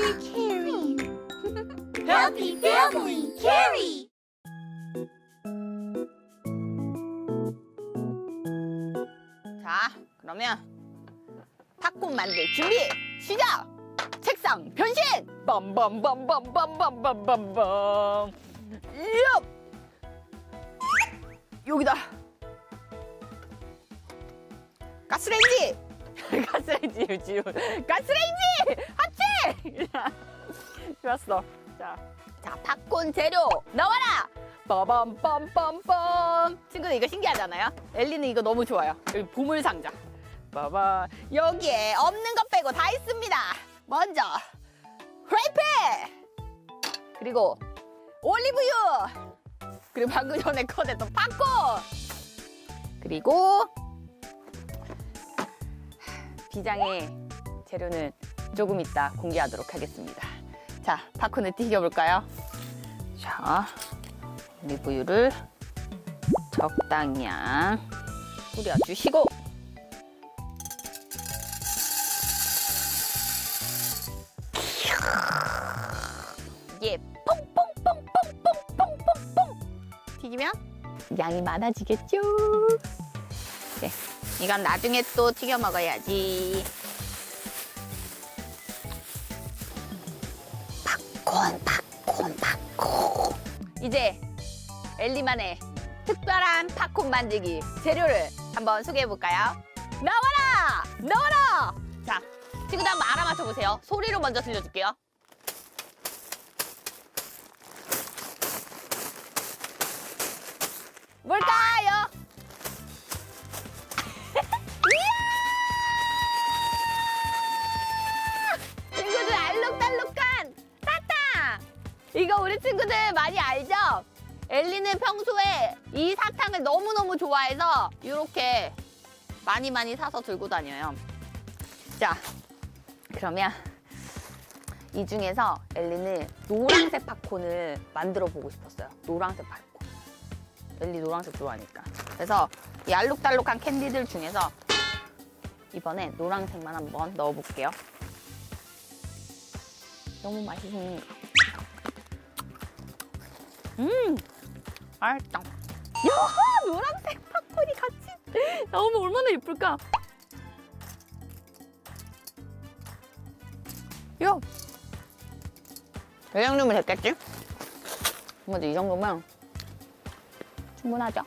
캐리 캐리 Happy Family Carry. 자 그러면 팝콘 만들 준비 시작! 책상 변신! 빰빰빰빰빰빰빰빰빰 얍! 여기다. 가스레인지! 가스레인지 지금 가스레인지! 하체 좋았어. 자, 자 팝콘 재료 나와라! 빠밤빰빰빰. 친구들 이거 신기하잖아요? 엘리는 이거 너무 좋아요. 여기 보물 상자. 봐봐 여기에 없는 것 빼고 다 있습니다. 먼저 프라이팬! 그리고 올리브유! 그리고 방금 전에 꺼냈던 팝콘! 그리고 비장의 재료는 조금 이따 공개하도록 하겠습니다 자 팝콘을 튀겨볼까요? 자 올리브유를 적당량 뿌려주시고. 이게 퐁퐁퐁퐁퐁퐁퐁퐁. 튀기면 양이 많아지겠죠? 네, 이건 나중에 또 튀겨 먹어야지 팝콘 팝콘 팝콘 이제 엘리만의 특별한 팝콘 만들기 재료를 한번 소개해 볼까요? 나와라! 나와라! 자, 친구들 한번 알아맞혀 보세요. 소리로 먼저 들려줄게요. 이거 우리 친구들 많이 알죠? 엘리는 평소에 이 사탕을 너무너무 좋아해서 이렇게 많이 많이 사서 들고 다녀요. 자, 그러면 이 중에서 엘리는 노란색 팝콘을 만들어 보고 싶었어요. 노란색 팝콘. 엘리 노란색 좋아하니까. 그래서 이 알록달록한 캔디들 중에서 이번에 노란색만 한번 넣어볼게요. 너무 맛있는 거. 음, 맛있다. 야, 노란색 팝콘이 같이 나오면 얼마나 예쁠까? 야, 이 정도면 됐겠지? 먼저 이 정도면 충분하죠?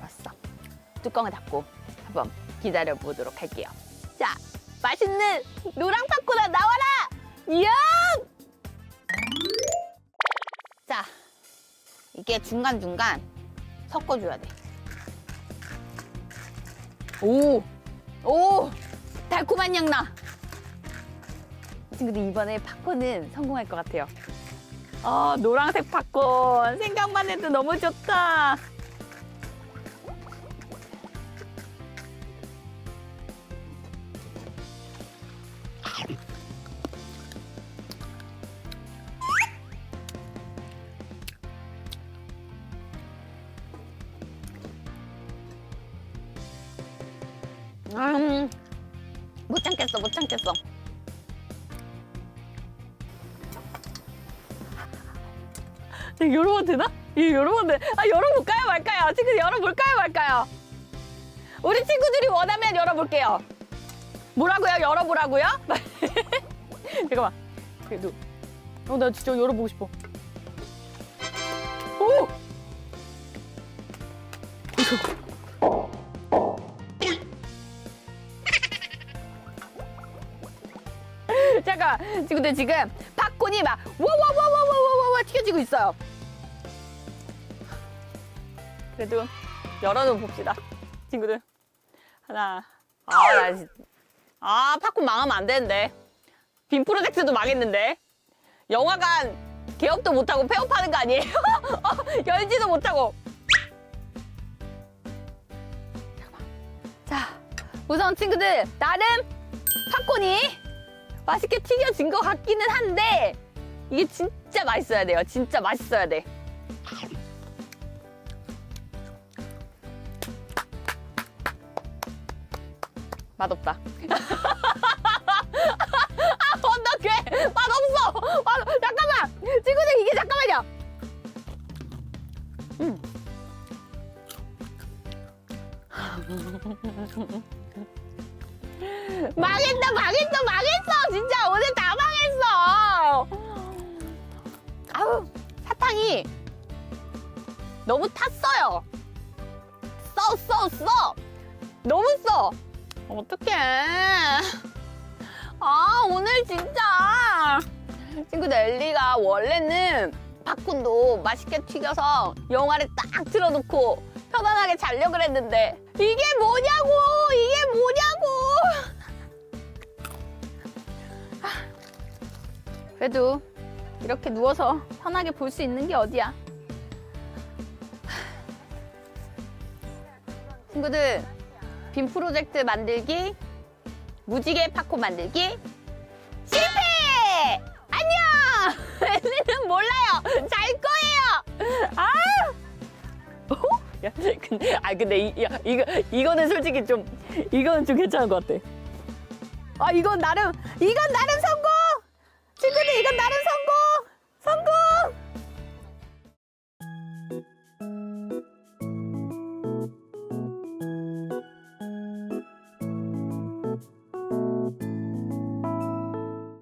왔어. 뚜껑을 닫고 한번 기다려 보도록 할게요. 자, 맛있는 노랑 팝콘아 나와라! 이야! 자, 이게 중간중간 섞어줘야 돼. 오! 오! 달콤한 향 나! 친구들 이번에 팝콘은 성공할 것 같아요. 아, 노란색 팝콘. 생각만 해도 너무 좋다. 못 참겠어, 못 참겠어. 이거 열어봐도 되나? 이거 열어봐도 돼. 아, 열어볼까요, 말까요? 친구들 열어볼까요, 말까요? 우리 친구들이 원하면 열어볼게요. 뭐라고요? 열어보라고요? 잠깐만. 그래도. 어, 나 진짜 열어보고 싶어. 오! 친구들 지금 팝콘이 막 와와와와와와와 튀겨지고 있어요. 그래도 열어놓 봅시다, 친구들. 하나, 아, 나 진- 아, 팝콘 망하면 안 되는데. 빔 프로젝트도 망했는데. 영화관 개업도 못하고 폐업하는 거 아니에요? 어, 열지도 못하고. 잠깐만. 자, 우선 친구들 나름 팝콘이 맛있게 튀겨진 것 같기는 한데 이게 진짜 맛있어야 돼요. 진짜 맛있어야 돼. 맛없다. 망했다 망했어 망했어. 진짜 오늘 다 망했어. 아우 사탕이 너무 탔어요. 써 써 써. 너무 써. 어떡해. 아 오늘 진짜. 친구들 엘리가 원래는 팝콘도 맛있게 튀겨서 영화를 딱 틀어놓고 편안하게 자려고 그랬는데 이게 뭐냐고 이게 뭐냐고 그래도 이렇게 누워서 편하게 볼 수 있는 게 어디야 친구들 빔 프로젝트 만들기 무지개 팝콘 만들기 실패! 안녕! 엘리는 몰라요. 잘 거예요. 아! 어? 야, 근데 아 근데 이, 야, 이거 이거는 솔직히 좀 이거는 좀 괜찮은 것 같아. 아 이건 나름 이건 나름 That is.